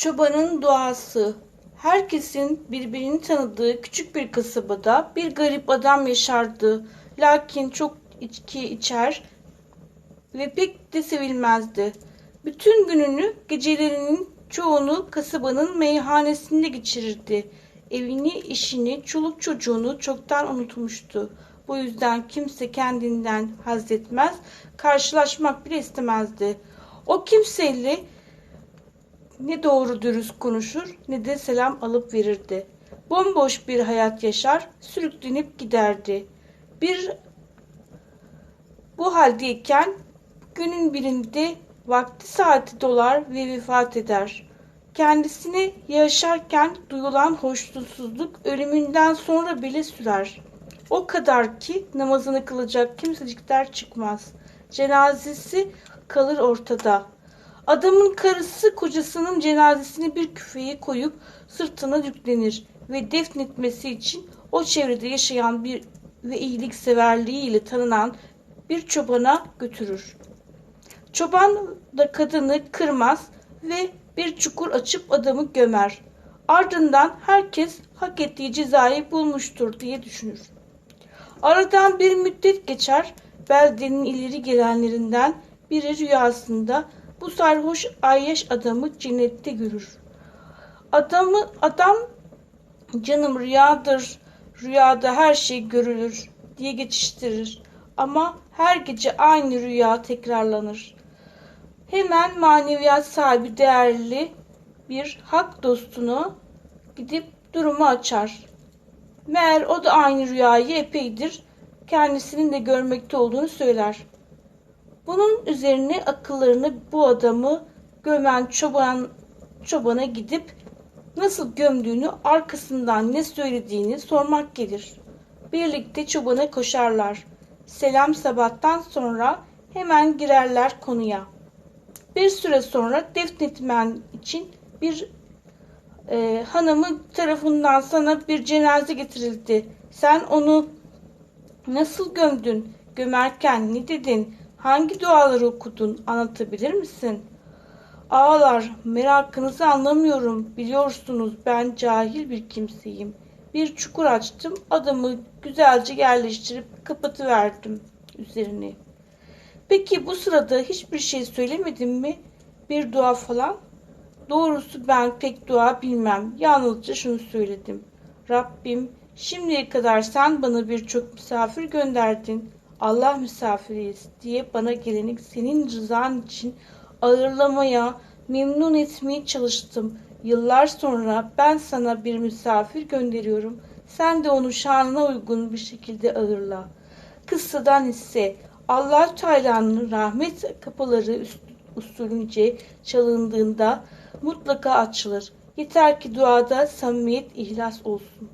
Çobanın duası. Herkesin birbirini tanıdığı küçük bir kasabada bir garip adam yaşardı. Lakin çok içki içer ve pek de sevilmezdi. Bütün gününü gecelerinin çoğunu kasabanın meyhanesinde geçirirdi. Evini, işini, çoluk çocuğunu çoktan unutmuştu. Bu yüzden kimse kendinden haz etmez, karşılaşmak bile istemezdi. O kimseyle ne doğru dürüst konuşur ne de selam alıp verirdi. Bomboş bir hayat yaşar, sürüklenip giderdi. Bir bu haldeyken günün birinde vakti saati dolar ve vefat eder. Kendisine yaşarken duyulan hoşnutsuzluk ölümünden sonra bile sürer. O kadar ki namazını kılacak kimsecikler çıkmaz. Cenazesi kalır ortada. Adamın karısı kocasının cenazesini bir küfeye koyup sırtına yüklenir ve defnetmesi için o çevrede yaşayan bir ve iyilikseverliğiyle tanınan bir çobana götürür. Çoban da kadını kırmaz ve bir çukur açıp adamı gömer. Ardından herkes hak ettiği cezayı bulmuştur diye düşünür. Aradan bir müddet geçer, beldenin ileri gelenlerinden biri rüyasında bu sarhoş ayyaş adamı cennette görür. Adamı adam canım rüyadır, rüyada her şey görülür diye geçiştirir. Ama her gece aynı rüya tekrarlanır. Hemen maneviyat sahibi değerli bir hak dostunu gidip durumu açar. Meğer o da aynı rüyayı epeydir kendisinin de görmekte olduğunu söyler. Bunun üzerine akıllarını bu adamı gömen çoban çobana gidip nasıl gömdüğünü, arkasından ne söylediğini sormak gelir. Birlikte çobana koşarlar. Selam sabahtan sonra hemen girerler konuya. Bir süre sonra defnetmen için bir e, hanımı tarafından sana bir cenaze getirildi. Sen onu nasıl gömdün? Gömerken ne dedin? Hangi duaları okudun? Anlatabilir misin? Ağlar, merakınızı anlamıyorum. Biliyorsunuz ben cahil bir kimseyim. Bir çukur açtım, adamı güzelce yerleştirip kapatıverdim üzerini. Peki bu sırada hiçbir şey söylemedin mi? Bir dua falan? Doğrusu ben pek dua bilmem. Yalnızca şunu söyledim. Rabbim şimdiye kadar sen bana birçok misafir gönderdin. Allah misafiriyiz diye bana geleni senin rızan için ağırlamaya, memnun etmeye çalıştım. Yıllar sonra ben sana bir misafir gönderiyorum. Sen de onu şanına uygun bir şekilde ağırla. Kıssadan ise allah Teala'nın rahmet kapıları usulünce çalındığında mutlaka açılır. Yeter ki duada samimiyet ihlas olsun.